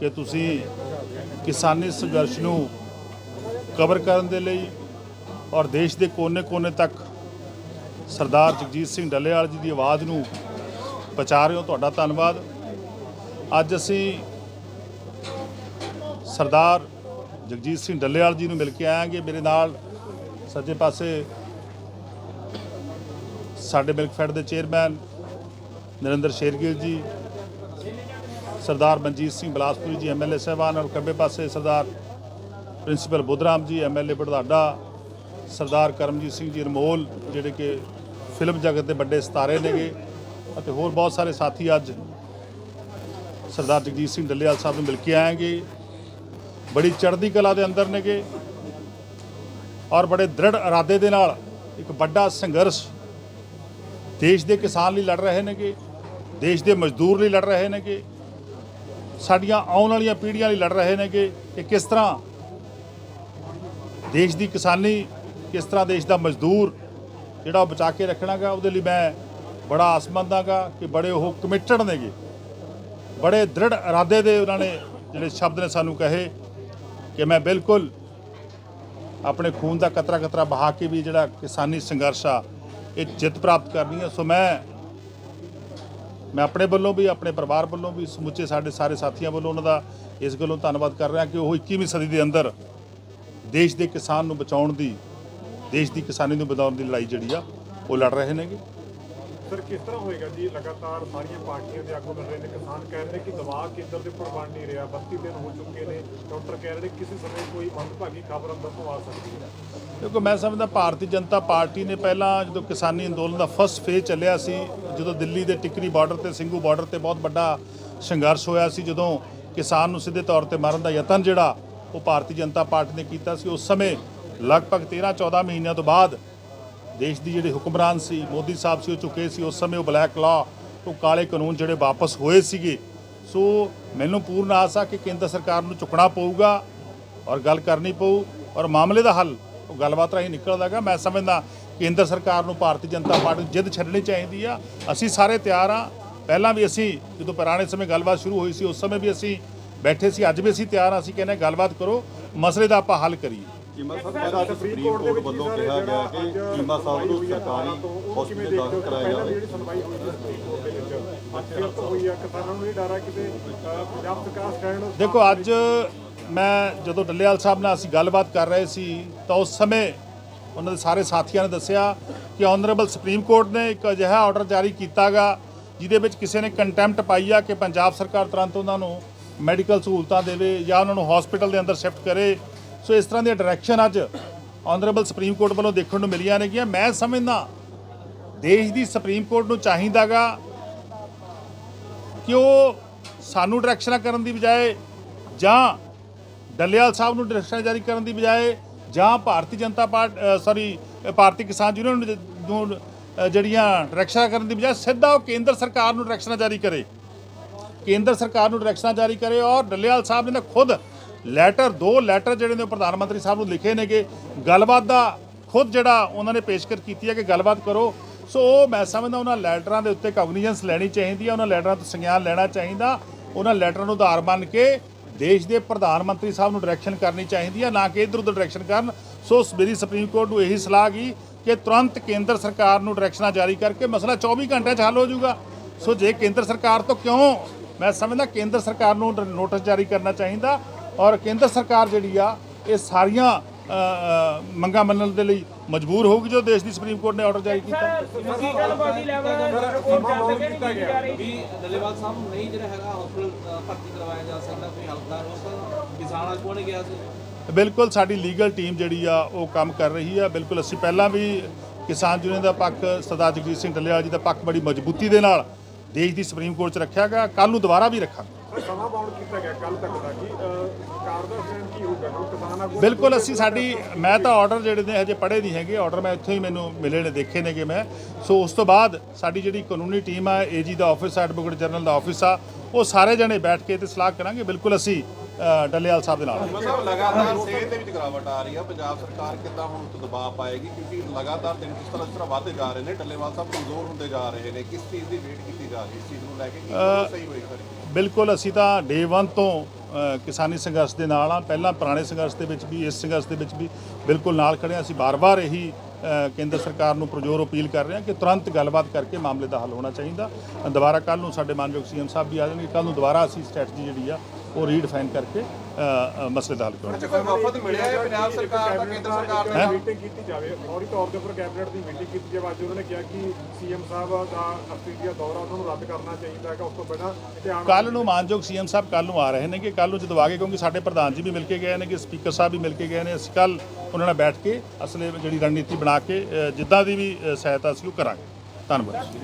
ਕਿ ਤੁਸੀਂ ਕਿਸਾਨੀ ਸੰਘਰਸ਼ ਨੂੰ ਕਵਰ ਕਰਨ ਦੇ ਲਈ ਔਰ ਦੇਸ਼ ਦੇ ਕੋਨੇ-ਕੋਨੇ ਤੱਕ ਸਰਦਾਰ ਜਗਜੀਤ ਸਿੰਘ ਡੱਲੇਵਾਲ ਜੀ ਦੀ ਆਵਾਜ਼ ਨੂੰ ਪਹੁੰਚਾ ਰਹੇ ਹੋ, ਤੁਹਾਡਾ ਧੰਨਵਾਦ। ਅੱਜ ਅਸੀਂ ਸਰਦਾਰ ਜਗਜੀਤ ਸਿੰਘ ਡੱਲੇਵਾਲ ਜੀ ਨੂੰ ਮਿਲ ਕੇ ਆਏਗੇ ਮੇਰੇ ਨਾਲ ਸੱਜੇ ਪਾਸੇ ਸਾਡੇ ਮਿਲਕ ਫੈਡ ਦੇ ਚੇਅਰਮੈਨ ਨਰਿੰਦਰ ਸ਼ੇਰਗਿਲ ਜੀ ਸਰਦਾਰ ਮਨਜੀਤ ਸਿੰਘ ਬਲਾਸਪੁਰੀ ਜੀ ਐਮਐਲਏ ਸਾਹਿਬਾਨ ਔਰ ਖੱਬੇ ਪਾਸੇ ਸਰਦਾਰ ਪ੍ਰਿੰਸੀਪਲ ਬੁੱਧਰਾਮ ਜੀ ਐਮਐਲਏ ਬੜਦਾਡਾ, ਸਰਦਾਰ ਕਰਮਜੀਤ ਸਿੰਘ ਜੀ ਅਨਮੋਲ, ਜਿਹੜੇ ਕਿ ਫਿਲਮ ਜਗਤ ਦੇ ਵੱਡੇ ਸਿਤਾਰੇ ਨੇਗੇ, ਅਤੇ ਹੋਰ ਬਹੁਤ ਸਾਰੇ ਸਾਥੀ ਅੱਜ ਸਰਦਾਰ ਜਗਜੀਤ ਸਿੰਘ ਡੱਲੇਵਾਲ ਸਾਹਿਬ ਨੂੰ ਮਿਲ ਕੇ ਆਏਗੇ। ਬੜੀ ਚੜ੍ਹਦੀ ਕਲਾ ਦੇ ਅੰਦਰ ਨੇਗੇ ਔਰ ਬੜੇ ਦ੍ਰਿੜ ਇਰਾਦੇ ਦੇ ਨਾਲ ਇੱਕ ਵੱਡਾ ਸੰਘਰਸ਼ ਦੇਸ਼ ਦੇ ਕਿਸਾਨ ਲਈ ਲੜ ਰਹੇ ਨੇਗੇ, ਦੇਸ਼ ਦੇ ਮਜ਼ਦੂਰ ਲਈ ਲੜ ਰਹੇ ਨੇਗੇ। ਸਾਡੀਆਂ ਆਉਣ ਵਾਲੀਆਂ ਪੀੜ੍ਹੀਆਂ ਲਈ ਲੜ ਰਹੇ ਨੇਗੇ ਕਿ ਕਿਸ ਤਰ੍ਹਾਂ ਦੇਸ਼ ਦੀ ਕਿਸਾਨੀ, ਕਿਸ ਤਰ੍ਹਾਂ ਦੇਸ਼ ਦਾ ਮਜ਼ਦੂਰ ਜਿਹੜਾ ਉਹ ਬਚਾ ਕੇ ਰੱਖਣਾਗਾ, ਉਹਦੇ ਲਈ ਮੈਂ ਬੜਾ ਆਸਮੰਦ ਹਾਂਗਾ ਕਿ ਬੜੇ ਉਹ ਕਮਿਟਡ ਨੇਗੇ। ਬੜੇ ਦ੍ਰਿੜ ਇਰਾਦੇ ਦੇ ਉਹਨਾਂ ਨੇ ਜਿਹੜੇ ਸ਼ਬਦ ਨੇ ਸਾਨੂੰ ਕਹੇ ਕਿ ਮੈਂ ਬਿਲਕੁਲ ਆਪਣੇ ਖੂਨ ਦਾ ਕਤਰਾ ਕਤਰਾ ਬਹਾ ਕੇ ਵੀ ਜਿਹੜਾ ਕਿਸਾਨੀ ਸੰਘਰਸ਼ ਆ, ਇਹ ਜਿੱਤ ਪ੍ਰਾਪਤ ਕਰਨੀ ਹੈ ਸੋ ਮੈਂ ਮੈਂ ਆਪਣੇ ਵੱਲੋਂ ਵੀ, ਆਪਣੇ ਪਰਿਵਾਰ ਵੱਲੋਂ ਵੀ, ਸਮੁੱਚੇ ਸਾਡੇ ਸਾਰੇ ਸਾਥੀਆਂ ਵੱਲੋਂ ਉਹਨਾਂ ਦਾ ਇਸ ਗੱਲੋਂ ਧੰਨਵਾਦ ਕਰ ਰਿਹਾ ਕਿ ਉਹ 21ਵੀਂ ਸਦੀ ਦੇ ਅੰਦਰ ਦੇਸ਼ ਦੇ ਕਿਸਾਨ ਨੂੰ ਬਚਾਉਣ ਦੀ, ਦੇਸ਼ ਦੀ ਕਿਸਾਨੀ ਨੂੰ ਵਧਾਉਣ ਦੀ ਲੜਾਈ ਜਿਹੜੀ ਆ, ਉਹ ਲੜ ਰਹੇ ਨੇਗੇ। ਸਰ, ਕਿਸ ਤਰ੍ਹਾਂ ਹੋਏਗਾ ਜੀ? ਲਗਾਤਾਰ ਸਾਰੀਆਂ ਪਾਰਟੀਆਂ ਦੇ ਆਗੂ ਮਿਲ ਰਹੇ ਨੇ। ਕਿਸਾਨ ਕਹਿ ਰਹੇ ਨੇ ਕਿ ਦਬਾਅ ਕੇਂਦਰ ਦੇ ਉੱਪਰ ਬਣ ਨਹੀਂ ਰਿਹਾ। 32 ਦਿਨ ਹੋ ਚੁੱਕੇ ਨੇ। ਡਾਕਟਰ ਕਹਿ ਰਹੇ ਨੇ ਕਿਸੇ ਸਮੇਂ ਕੋਈ ਮੰਦਭਾਗੀ ਖਬਰ ਅੰਦਰ ਤੋਂ ਆ ਸਕਦੀ ਹੈ। ਕਿਉਂਕਿ ਮੈਂ ਸਮਝਦਾ ਭਾਰਤੀ ਜਨਤਾ ਪਾਰਟੀ ਨੇ ਪਹਿਲਾਂ ਜਦੋਂ ਕਿਸਾਨੀ ਅੰਦੋਲਨ ਦਾ ਫਸਟ ਫੇਜ਼ ਚੱਲਿਆ ਸੀ, ਜਦੋਂ ਦਿੱਲੀ ਦੇ ਟਿਕਰੀ ਬਾਰਡਰ ਤੇ, ਸਿੰਘੂ ਬਾਰਡਰ ਤੇ ਬਹੁਤ ਵੱਡਾ ਸੰਘਰਸ਼ ਹੋਇਆ ਸੀ, ਜਦੋਂ ਕਿਸਾਨ ਨੂੰ ਸਿੱਧੇ ਤੌਰ ਤੇ ਮਾਰਨ ਦਾ ਯਤਨ ਜਿਹੜਾ ਉਹ ਭਾਰਤੀ ਜਨਤਾ ਪਾਰਟੀ ਨੇ ਕੀਤਾ ਸੀ, ਉਸ ਸਮੇਂ ਲਗਭਗ 13 14 ਮਹੀਨਿਆਂ ਤੋਂ ਬਾਅਦ ਦੇਸ਼ ਦੀ ਜਿਹੜੀ ਹੁਕਮਰਾਨ ਸੀ, ਮੋਦੀ ਸਾਹਿਬ ਸੀ, ਉਹ ਚੁੱਕੇ ਸੀ, ਉਸ ਸਮੇਂ ਉਹ ਬਲੈਕ ਲਾ, ਉਹ ਕਾਲੇ ਕਾਨੂੰਨ ਜਿਹੜੇ ਵਾਪਸ ਹੋਏ ਸੀਗੇ। ਸੋ ਮੈਨੂੰ ਪੂਰਨ ਆਸ ਆ ਕਿ ਕੇਂਦਰ ਸਰਕਾਰ ਨੂੰ ਚੁੱਕਣਾ ਪਊਗਾ ਔਰ ਗੱਲ ਕਰਨੀ ਪਊ ਔਰ ਮਾਮਲੇ ਦਾ ਹੱਲ, ਉਹ ਗੱਲਬਾਤ ਰਾਹੀਂ ਨਿਕਲਦਾਗਾ ਮੈਂ ਸਮਝਦਾ ਕੇਂਦਰ ਸਰਕਾਰ ਨੂੰ ਭਾਰਤੀ ਜਨਤਾ ਪਾਰਟੀ ਨੂੰ ਜਿੱਦ ਛੱਡਣੀ ਚਾਹੀਦੀ ਆ। ਅਸੀਂ ਸਾਰੇ ਤਿਆਰ ਆ। ਪਹਿਲਾਂ ਵੀ ਅਸੀਂ ਜਦੋਂ ਪੁਰਾਣੇ ਸਮੇਂ ਗੱਲਬਾਤ ਸ਼ੁਰੂ ਹੋਈ ਸੀ, ਉਸ ਸਮੇਂ ਵੀ ਅਸੀਂ ਬੈਠੇ ਸੀ, ਅੱਜ ਵੀ ਅਸੀਂ ਤਿਆਰ ਆ। ਅਸੀਂ ਕਹਿੰਦੇ ਗੱਲਬਾਤ ਕਰੋ, ਮਸਲੇ ਦਾ ਆਪਾਂ ਹੱਲ ਕਰੀਏ। ਚੀਮਾ ਸਾਹਿਬ ਕਹਿੰਦਾ ਅੱਜ ਸੁਪਰੀਮ ਕੋਰਟ ਵੱਲੋਂ ਕਿਹਾ ਗਿਆ ਕਿ ਚੀਮਾ ਸਾਹਿਬ ਨੂੰ ਸਰਕਾਰੀ ਹਸਪੀਟਲ ਦਾਖਲ ਕਰਾਇਆ ਜਾਵੇ। ਜਿਹੜੀ ਸੁਣਵਾਈ ਹੋਈ ਸੀ ਸੁਪਰੀਮ ਕੋਰਟ ਦੇ ਵਿੱਚ ਅੱਜ ਫਿਰ ਤੋਂ ਹੋਈ ਆ ਕਿਸਾਨਾਂ ਨੂੰ ਇਹ ਡਰ ਆ ਕਿਤੇ ਅਹ, ਪੰਜਾਬ ਸਰਕਾਰ ਸਟੈਂਡ ਦੇਖੋ ਅੱਜ ਮੈਂ ਜਦੋਂ ਡੱਲੇਵਾਲ ਸਾਹਿਬ ਨਾਲ ਅਸੀਂ ਗੱਲਬਾਤ ਕਰ ਰਹੇ ਸੀ ਤਾਂ ਉਸ ਸਮੇਂ ਉਹਨਾਂ ਦੇ ਸਾਰੇ ਸਾਥੀਆਂ ਨੇ ਦੱਸਿਆ ਕਿ ਆਨਰੇਬਲ ਸੁਪਰੀਮ ਕੋਰਟ ਨੇ ਇੱਕ ਅਜਿਹਾ ਆਰਡਰ ਜਾਰੀ ਕੀਤਾਗਾ ਜਿਹਦੇ ਵਿੱਚ ਕਿਸੇ ਨੇ ਕੰਟੈਂਪਟ ਪਾਈ ਆ ਕਿ ਪੰਜਾਬ ਸਰਕਾਰ ਤੁਰੰਤ ਉਹਨਾਂ ਨੂੰ ਮੈਡੀਕਲ ਸਹੂਲਤਾਂ ਦੇਵੇ ਜਾਂ ਉਹਨਾਂ ਨੂੰ ਹਸਪੀਟਲ ਦੇ ਅੰਦਰ ਸ਼ਿਫਟ ਕਰੇ। ਸੋ ਇਸ ਤਰ੍ਹਾਂ ਦੀਆਂ ਡਾਇਰੈਕਸ਼ਨ ਅੱਜ ਆਨਰੇਬਲ ਸੁਪਰੀਮ ਕੋਰਟ ਵੱਲੋਂ ਦੇਖਣ ਨੂੰ ਮਿਲੀਆਂ ਨੇਗੀਆਂ। ਮੈਂ ਸਮਝਦਾ ਦੇਸ਼ ਦੀ ਸੁਪਰੀਮ ਕੋਰਟ ਨੂੰ ਚਾਹੀਦਾਗਾ ਕਿ ਉਹ ਸਾਨੂੰ ਡਾਇਰੈਕਸ਼ਨਾਂ ਕਰਨ ਦੀ ਬਜਾਏ ਜਾਂ ਡੱਲੇਵਾਲ ਸਾਹਿਬ ਨੂੰ ਡਾਇਰੈਕਸ਼ਨਾਂ ਜਾਰੀ ਕਰਨ ਦੀ ਬਜਾਏ ਜਾਂ ਭਾਰਤੀ ਜਨਤਾ ਪਾਰਟੀ ਸੌਰੀ ਭਾਰਤੀ ਕਿਸਾਨ ਯੂਨੀਅਨ ਨੂੰ ਜਿਹੜੀਆਂ ਡਾਇਰੈਕਸ਼ਨਾਂ ਕਰਨ ਦੀ ਬਜਾਏ ਸਿੱਧਾ ਉਹ ਕੇਂਦਰ ਸਰਕਾਰ ਨੂੰ ਡਾਇਰੈਕਸ਼ਨਾਂ ਜਾਰੀ ਕਰੇ। ਕੇਂਦਰ ਸਰਕਾਰ ਨੂੰ ਡਾਇਰੈਕਸ਼ਨਾਂ ਜਾਰੀ ਕਰੇ ਔਰ ਡੱਲੇਵਾਲ ਸਾਹਿਬ ਨੇ ਖੁਦ ਲੈਟਰ, ਦੋ ਲੈਟਰ ਜਿਹੜੇ ਨੇ ਉਹ ਪ੍ਰਧਾਨ ਮੰਤਰੀ ਸਾਹਿਬ ਨੂੰ ਲਿਖੇ ਨੇਗੇ। ਗੱਲਬਾਤ ਦਾ ਖੁਦ ਜਿਹੜਾ ਉਹਨਾਂ ਨੇ ਪੇਸ਼ਕਸ਼ ਕੀਤੀ ਹੈ ਕਿ ਗੱਲਬਾਤ ਕਰੋ। ਸੋ ਉਹ ਮੈਂ ਸਮਝਦਾ ਉਹਨਾਂ ਲੈਟਰਾਂ ਦੇ ਉੱਤੇ ਕੌਗਨੀਜੈਂਸ ਲੈਣੀ ਚਾਹੀਦੀ ਹੈ, ਉਹਨਾਂ ਲੈਟਰਾਂ ਤੋਂ ਸੰਗਿਆਨ ਲੈਣਾ ਚਾਹੀਦਾ, ਉਹਨਾਂ ਲੈਟਰਾਂ ਨੂੰ ਆਧਾਰ ਮੰਨ ਕੇ ਦੇਸ਼ ਦੇ ਪ੍ਰਧਾਨ ਮੰਤਰੀ ਸਾਹਿਬ ਨੂੰ ਡਾਇਰੈਕਸ਼ਨ ਕਰਨੀ ਚਾਹੀਦੀ ਹੈ, ਨਾ ਕਿ ਇਧਰ ਉਧਰ ਡਾਇਰੈਕਸ਼ਨ ਕਰਨ। ਸੋ ਮੇਰੀ ਸੁਪਰੀਮ ਕੋਰਟ ਨੂੰ ਇਹੀ ਸਲਾਹ ਗਈ ਕਿ ਤੁਰੰਤ ਕੇਂਦਰ ਸਰਕਾਰ ਨੂੰ ਡਾਇਰੈਕਸ਼ਨਾਂ ਜਾਰੀ ਕਰਕੇ ਮਸਲਾ 24 ਘੰਟਿਆਂ 'ਚ ਹੱਲ ਹੋ ਜਾਊਗਾ। ਸੋ ਜੇ ਕੇਂਦਰ ਸਰਕਾਰ ਤੋਂ ਕਿਉਂ, ਮੈਂ ਸਮਝਦਾ ਕੇਂਦਰ ਸਰਕਾਰ ਨੂੰ ਨੋਟਿਸ ਜਾਰੀ ਕਰਨਾ ਚਾਹੀਦਾ। ਔਰ ਕੇਂਦਰ ਸਰਕਾਰ ਜਿਹੜੀ ਆ ਇਹ ਸਾਰੀਆਂ ਮੰਗਾਂ ਮੰਨਣ ਦੇ ਲਈ ਮਜਬੂਰ ਹੋਊਗੀ ਜੋ ਦੇਸ਼ ਦੀ ਸੁਪਰੀਮ ਕੋਰਟ ਨੇ ਆਰਡਰ ਜਾਰੀ ਕੀਤਾ। ਫਿਜ਼ੀਕਲ ਬਾਡੀ ਲੈਵਲ ਕੀਤਾ ਗਿਆ। ਵੀ ਡੱਲੇਵਾਲ ਸਾਹਿਬ ਨੂੰ ਨਹੀਂ ਜਿਹੜਾ ਹੈਗਾ ਹਸਪੀਟਲ ਭਰਤੀ ਕਰਵਾਇਆ ਜਾ ਸਕਦਾ ਕੋਈ ਹਲਕਾ ਰੋਕ ਕਿਸਾਨ ਆਗੂਆਂ ਨੇ ਗਿਆ ਸੀ? ਬਿਲਕੁਲ ਸਾਡੀ ਲੀਗਲ ਟੀਮ ਜਿਹੜੀ ਆ ਉਹ ਕੰਮ ਕਰ ਰਹੀ ਆ। ਬਿਲਕੁਲ ਅਸੀਂ ਪਹਿਲਾਂ ਵੀ ਕਿਸਾਨ ਯੂਨੀਅਨ ਦਾ ਪੱਖ ਸਰਦਾਰ ਜਗਜੀਤ ਸਿੰਘ ਢੱਲੇਵਾਲ ਜੀ ਦਾ ਪੱਖ ਬੜੀ ਮਜ਼ਬੂਤੀ ਦੇ ਨਾਲ ਦੇਸ਼ ਦੀ ਸੁਪਰੀਮ ਕੋਰਟ 'ਚ ਰੱਖਿਆ ਗਿਆ। ਕੱਲ ਨੂੰ ਦੁਬਾਰਾ ਵੀ ਰੱਖਾਂਗੇ। ਸਮਾਂ ਬਾਉਂਡ ਕੀਤਾ ਗਿਆ ਕੱਲ ਤੱਕ ਦਾ ਕਿ ਅਹ, ਸਰਕਾਰ ਦਾ ਸਟੈਂਡ ਕੀ ਹੋਊਗਾ? ਕਿਉਂਕਿ ਕਿਸਾਨ ਆਗੂ ਬਿਲਕੁਲ ਅਸੀਂ ਸਾਡੀ ਮੈਂ ਤਾਂ ਆਰਡਰ ਜਿਹੜੇ ਨੇ ਹਜੇ ਪੜ੍ਹੇ ਨਹੀਂ ਹੈਗੇ। ਆਰਡਰ ਮੈਂ ਇੱਥੇ ਹੀ ਮੈਨੂੰ ਮਿਲੇ ਨੇ ਦੇਖੇ ਨੇਗੇ ਮੈਂ। ਸੋ ਉਸ ਤੋਂ ਬਾਅਦ ਸਾਡੀ ਜਿਹੜੀ ਕਾਨੂੰਨੀ ਟੀਮ ਆ ਏਜੀ ਦਾ ਆਫਿਸ ਆ ਐਡਵੋਕੇਟ ਜਨਰਲ ਦਾ ਆਫਿਸ ਆ ਉਹ ਸਾਰੇ ਜਣੇ ਬੈਠ ਕੇ ਤੇ ਸਲਾਹ ਕਰਾਂਗੇ। ਬਿਲਕੁਲ ਅਸੀਂ ਡੱਲੇਵਾਲ ਸਾਹਿਬ ਦੇ ਨਾਲ। ਮਤਲਬ ਲਗਾਤਾਰ ਸਿਹਤ ਦੇ ਵਿੱਚ ਗਿਰਾਵਟ ਆ ਰਹੀ ਆ। ਪੰਜਾਬ ਸਰਕਾਰ ਕਿੱਦਾਂ ਹੁਣ ਦਬਾਅ ਪਾਏਗੀ? ਕਿਉਂਕਿ ਲਗਾਤਾਰ ਦਿਨ ਕਿਸ ਤਰ੍ਹਾਂ ਇਸ ਤਰ੍ਹਾਂ ਵਧਦੇ ਜਾ ਰਹੇ ਨੇ ਡੱਲੇਵਾਲ ਸਾਹਿਬ ਕਮਜ਼ੋਰ ਹੁੰਦੇ ਜਾ ਰਹੇ ਨੇ। ਕਿਸ ਚੀਜ਼ ਦੀ ਵੇਟ ਕੀਤੀ ਜਾ ਰਹੀ ਇਸ ਚੀਜ਼ ਨੂੰ ਲੈ ਕੇ ਕੀ ਸਹੀ ਹੋਏਗਾ ਬਿਲਕੁਲ ਅਸੀਂ ਤਾਂ ਡੇ 1 ਤੋਂ ਕਿਸਾਨੀ ਸੰਘਰਸ਼ ਦੇ ਨਾਲ ਆ ਪਹਿਲਾਂ ਪੁਰਾਣੇ ਸੰਘਰਸ਼ ਦੇ ਵਿੱਚ ਵੀ, ਇਸ ਸੰਘਰਸ਼ ਦੇ ਵਿੱਚ ਵੀ ਬਿਲਕੁਲ ਨਾਲ ਖੜੇ ਹਾਂ। ਅਸੀਂ ਬਾਰ-ਬਾਰ ਇਹੀ ਕੇਂਦਰ ਸਰਕਾਰ ਨੂੰ ਪ੍ਰਜੋਰ ਅਪੀਲ ਕਰ ਰਹੇ ਹਾਂ ਕਿ ਤੁਰੰਤ ਗੱਲਬਾਤ ਕਰਕੇ ਮਾਮਲੇ ਦਾ ਹੱਲ ਹੋਣਾ ਚਾਹੀਦਾ। ਦੁਬਾਰਾ ਕੱਲ ਨੂੰ ਸਾਡੇ ਮਾਨਯੋਗ ਸੀਐਮ ਸਾਹਿਬ ਵੀ ਆ ਜਾਣਗੇ। ਕੱਲ ਨੂੰ ਦੁਬਾਰਾ ਅਸੀਂ ਸਟ੍ਰੈਟਜੀ ਜਿਹੜੀ ਆ ਉਹ ਰੀਡਿਫਾਈਨ ਕਰਕੇ ਮਸਲੇ ਦਾ ਹੱਲ ਅੱਛਾ ਕੋਈ ਵਫਦ ਮਿਲਿਆ ਹੈ ਪੰਜਾਬ ਸਰਕਾਰ ਦਾ ਕੇਂਦਰ ਸਰਕਾਰ? ਦਾ? ਮੀਟਿੰਗ ਕੀਤੀ ਜਾਵੇ। ਫੌਰੀ ਤੌਰ ਦੇ ਉੱਪਰ ਕੈਬਨਿਟ ਦੀ ਮੀਟਿੰਗ ਕੀਤੀ ਜਾਵੇ। ਅੱਜ ਉਹਨਾਂ ਨੇ ਕਿਹਾ ਕਿ ਸੀਐਮ ਸਾਹਿਬ ਦਾ ਆਸਟ੍ਰੇਲੀਆ ਦੌਰਾ ਉਹਨਾਂ ਨੂੰ ਰੱਦ ਕਰਨਾ ਚਾਹੀਦਾ ਹੈਗਾ। ਉਸ ਤੋਂ ਪਹਿਲਾਂ ਧਿਆਨ ਕੱਲ ਨੂੰ ਮਾਨਯੋਗ ਸੀਐਮ ਸਾਹਿਬ ਕੱਲ ਨੂੰ ਆ ਰਹੇ ਨੇ ਕਿ ਕੱਲ ਨੂੰ ਜਦੋਂ ਆ ਗਏ ਕਿਉਂਕਿ ਸਾਡੇ ਪ੍ਰਧਾਨ ਜੀ ਵੀ ਮਿਲ ਕੇ ਗਏ ਨੇ ਕਿ ਸਪੀਕਰ ਸਾਹਿਬ ਵੀ ਮਿਲ ਕੇ ਗਏ ਨੇ। ਅਸੀਂ ਕੱਲ ਉਹਨਾਂ ਨਾਲ ਬੈਠ ਕੇ ਅਸਲੇ ਜਿਹੜੀ ਰਣਨੀਤੀ ਬਣਾ ਕੇ ਜਿੱਦਾਂ ਦੀ ਵੀ ਸਹਾਇਤਾ ਸੀ ਉਹ ਕਰਾਂਗੇ। ਧੰਨਵਾਦ।